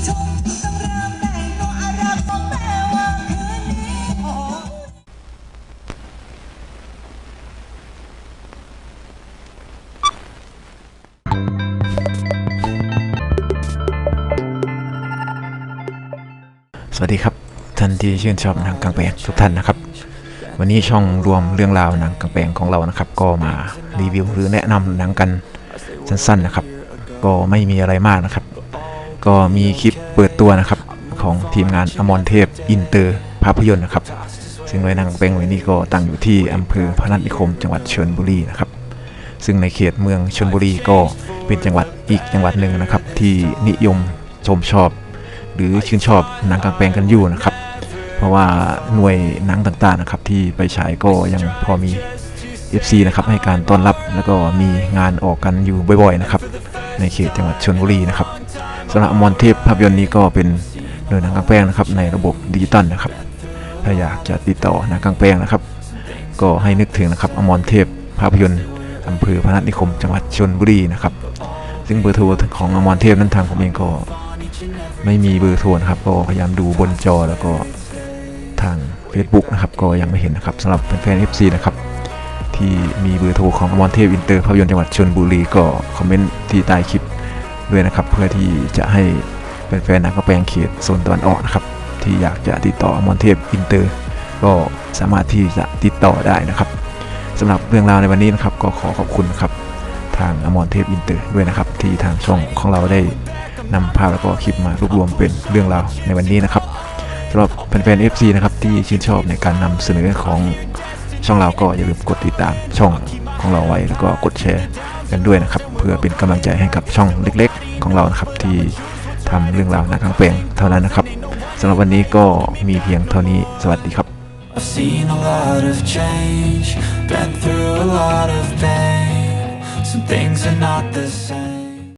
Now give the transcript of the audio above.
วัสวัสดีครับ ท่านที่ชื่นชอบหนังกลางแปลงทุกท่านนะครับ วันนี้ช่องรวมเรื่องราวหนังกลางแปลงของเรานะครับ ก็มารีวิวหรือแนะนำหนังกันสั้นๆนะครับ ก็ไม่มีอะไรมากนะครับ ก็มีคลิปเปิดตัวนะครับ ของทีมงานอมรเทพอินเตอร์ภาพยนตร์นะครับ ซึ่งโดยหนังกลางแปลงวันนี้ก็ตั้งอยู่ที่อำเภอพนัสนิคม จังหวัดชลบุรีนะครับ ซึ่งในเขตเมืองชลบุรีก็เป็นจังหวัดอีกจังหวัดหนึ่งนะครับ ที่นิยมชมชอบ หรือชื่นชอบหนังกลางแปลงกันอยู่นะครับ เพราะว่าหน่วยหนังต่างๆนะครับที่ไปฉายก็ยังพอมี FC นะครับให้การต้อนรับแล้วก็มีงานออกกันอยู่บ่อยๆนะครับ ในเขตจังหวัดชลบุรีนะครับสำหรับอมรเทพภาพยนตร์นี้ก็เป็นหน่วยหนังกลางแปลงนะครับในระบบดิจิตอลนะครับ ถ้าอยากจะติดต่อหนังกลางแปลงนะครับ ก็ให้นึกถึงนะครับอมรเทพภาพยนตร์อำเภอพนัสนิคม จังหวัดชลบุรีนะครับ ซึ่งเบอร์โทรของอมรเทพนั้นทางผมเองก็ไม่มีเบอร์โทรนะครับ ก็พยายามดูบนจอแล้วก็ทาง Facebook นะครับ ก็ยังไม่เห็นนะครับสำหรับแฟนๆ FC นะครับ ที่มีเบอร์โทรของอมรเทพอินเตอร์ภาพยนตร์จังหวัดชลบุรีก็คอมเมนต์ที่ใต้คลิปด้วยนะครับ เพื่อที่จะให้แฟนๆนักกระแปลงเขตโซนตะวันออกนะครับ ที่อยากจะติดต่ออมรเทพอินเตอร์ ก็สามารถที่จะติดต่อได้นะครับสำหรับเรื่องราวในวันนี้นะครับ ก็ขอขอบคุณนะครับทางอมรเทพอินเตอร์ด้วยนะครับ ที่ทางช่องของเราได้นำภาพแล้วก็คลิปมารวบรวมเป็นเรื่องราวในวันนี้นะครับสำหรับแฟนๆ FC นะครับที่ชื่นชอบในการนำเสนอของ ช่องเราก็อย่าลืมกดติดตามช่องของเราไว้แล้วก็กดแชร์กันด้วยนะครับ เพื่อเป็นกำลังใจให้กับช่องเล็ก ๆ ของเรานะครับที่ทำเรื่องราวนักกลางแปลงเท่านั้นนะครับสำหรับวันนี้ก็มีเพียงเท่านี้สวัสดีครับ I've seen a lot of change, been through a lot of pain. Some things are not the same.